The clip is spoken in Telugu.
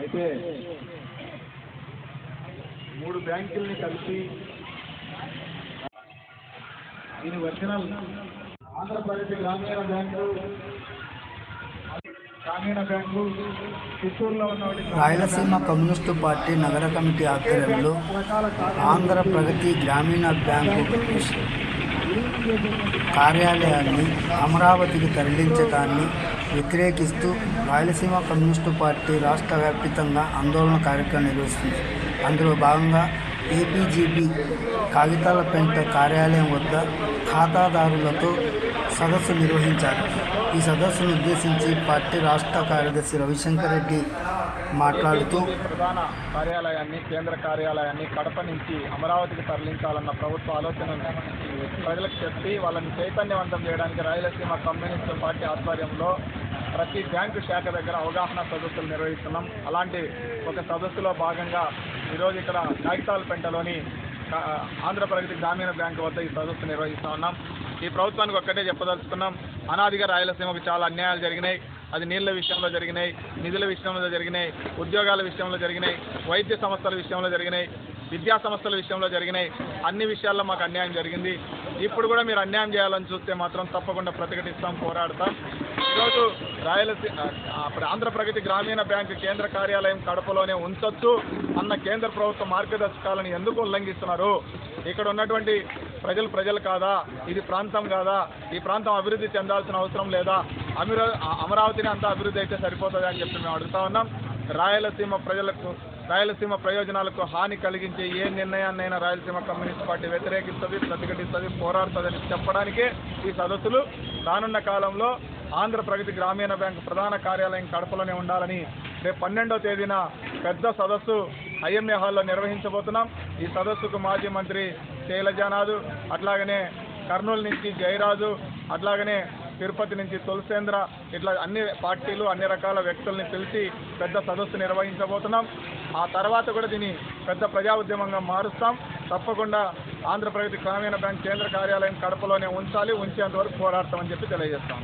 అయితే మూడు బ్యాంకుల్ని కలిపి దీని original Andhra Pradesh Grameena bank Rayalaseema communist party నగర కమిటీ ఆధ్వర్యంలో ఆంధ్ర ప్రగతి గ్రామీణ బ్యాంకు కార్యాలయాన్ని అమరావతికి తరలించడాన్ని వ్యతిరేకిస్తూ రాయలసీమ కమ్యూనిస్టు పార్టీ రాష్ట్ర వ్యాప్తంగా ఆందోళన కార్యక్రమం నిర్వహిస్తుంది. అందులో భాగంగా ఏపీజీబీ కాగితాల పెంట కార్యాలయం వద్ద ఖాతాదారులతో సదస్సు నిర్వహించారు. ఈ సదస్సును ఉద్దేశించి పార్టీ రాష్ట్ర కార్యదర్శి రవిశంకర్ రెడ్డి మాట్లాడుతూ ప్రధాన కార్యాలయాన్ని కేంద్ర కార్యాలయాన్ని కడప నుంచి అమరావతికి తరలించాలన్న ప్రభుత్వ ఆలోచనను ప్రజలకు చెప్పి వాళ్ళని చైతన్యవంతం చేయడానికి రాయలసీమ కమ్యూనిస్టు పార్టీ ఆధ్వర్యంలో ప్రతి బ్యాంకు శాఖ దగ్గర అవగాహన సదస్సులు నిర్వహిస్తున్నాం. అలాంటి ఒక సదస్సులో భాగంగా ఈరోజు ఇక్కడ కాగితాలపేంటలోని ఆంధ్రప్రగతి గ్రామీణ బ్యాంకు వద్ద ఈ సదస్సు నిర్వహిస్తూ ఉన్నాం. ఈ ప్రభుత్వానికి ఒక్కటే చెప్పదలుచుకున్నాం. అనాదిగా రాయలసీమకు చాలా అన్యాయాలు జరిగినాయి. అది నీళ్ళ విషయంలో జరిగినాయి నిధుల విషయంలో జరిగినాయి ఉద్యోగాల విషయంలో జరిగినాయి వైద్య సంస్థల విషయంలో జరిగినాయి విద్యా సంస్థల విషయంలో జరిగినాయి. అన్ని విషయాల్లో మాకు అన్యాయం జరిగింది. ఇప్పుడు కూడా మీరు అన్యాయం చేయాలని చూస్తే మాత్రం తప్పకుండా ప్రతిఘటిస్తాం పోరాడతాం. ఈరోజు రాయలసీమ అప్పుడు ఆంధ్రప్రగతి గ్రామీణ బ్యాంకు కేంద్ర కార్యాలయం కడపలోనే ఉంచొచ్చు అన్న కేంద్ర ప్రభుత్వ మార్గదర్శకాలను ఎందుకు ఉల్లంఘిస్తున్నారు? ఇక్కడ ఉన్నటువంటి ప్రజలు ప్రజలు కాదా? ఇది ప్రాంతం కాదా? ఈ ప్రాంతం అభివృద్ధి చెందాల్సిన అవసరం లేదా? అమిర అమరావతిని అంతా అభివృద్ధి అయితే సరిపోతుంది అని చెప్పి మేము అడుగుతా ఉన్నాం. రాయలసీమ ప్రజలకు రాయలసీమ ప్రయోజనాలకు హాని కలిగించే ఏ నిర్ణయాన్నైనా రాయలసీమ కమ్యూనిస్ట్ పార్టీ వ్యతిరేకిస్తుంది ప్రతిఘటిస్తుంది పోరాడుతుందని చెప్పడానికే ఈ సదస్సులు. రానున్న కాలంలో ఆంధ్ర ప్రగతి గ్రామీణ బ్యాంక్ ప్రధాన కార్యాలయం కడపలోనే ఉండాలని రేపు పన్నెండో తేదీన పెద్ద సదస్సు ఐఎంఏ హాల్లో నిర్వహించబోతున్నాం. ఈ సదస్సుకు మాజీ మంత్రి శైలజానాథు అట్లాగనే కర్నూలు నుంచి జయరాజు అట్లాగనే తిరుపతి నుంచి తులసేంద్ర ఇట్లా అన్ని పార్టీలు అన్ని రకాల వ్యక్తుల్ని పిలిచి పెద్ద సదస్సు నిర్వహించబోతున్నాం. ఆ తర్వాత కూడా దీన్ని పెద్ద ప్రజా ఉద్యమంగా మారుస్తాం. తప్పకుండా ఆంధ్రప్రగతి గ్రామీణ బ్యాంక్ కేంద్ర కార్యాలయం కడపలోనే ఉంచాలి. ఉంచేంత వరకు పోరాడతామని చెప్పి తెలియజేస్తాం